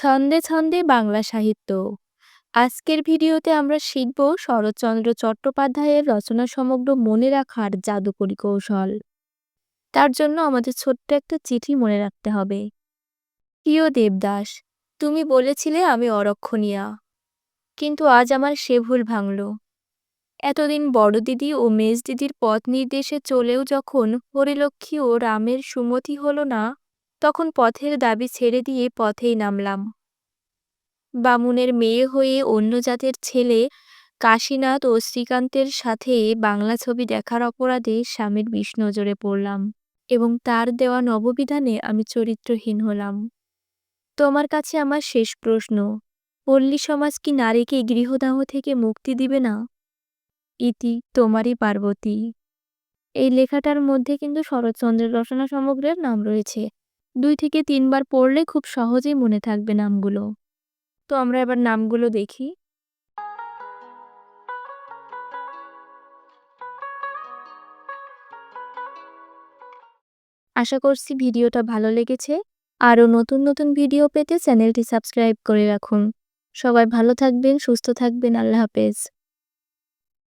ছন্দে ছন্দে বাংলা সাহিত্য। আজকের ভিডিওতে আমরা শিখব শরৎচন্দ্র চট্টোপাধ্যায়ের রচনা সমগ্র মনে রাখার জাদুকরী কৌশল। তার জন্য আমাদের ছোট্ট একটা চিঠি মনে রাখতে হবে। প্রিয় দেবদাস, তুমি বলেছিলে আমি অরক্ষণীয়া, কিন্তু আজ আমার সে ভুল ভাঙল। এতদিন বড় দিদি ও মেজ দিদির পথ নির্দেশে চলেও যখন হরিলক্ষ্মী ও রামের সুমতি হল না তখন পথের দাবি ছেড়ে দিয়ে পথেই নামলাম। বামুনের মেয়ে হয়ে অন্য জাতের ছেলে কাশীনাথ ও শ্রীকান্তের সাথে বাংলা ছবি দেখার অপরাধে স্বামীর বিষ নজরে পড়লাম এবং তার দেওয়া নববিধানে আমি চরিত্রহীন হলাম। তোমার কাছে আমার শেষ প্রশ্ন, পল্লী সমাজ কি নারীকে গৃহদাহ থেকে মুক্তি দিবে না? ইতি তোমারই পার্বতী। এই লেখাটার মধ্যে কিন্তু শরৎচন্দ্রের রচনা সমগ্রের নাম রয়েছে। দুই থেকে তিনবার পড়লে খুব সহজেই মনে থাকবে নামগুলো। তো আমরা এবার নামগুলো দেখি। আশা করছি ভিডিওটা ভালো লেগেছে। আরও নতুন নতুন ভিডিও পেতে চ্যানেলটি সাবস্ক্রাইব করে রাখুন। সবাই ভালো থাকবেন, সুস্থ থাকবেন। আল্লাহ হাফেজ।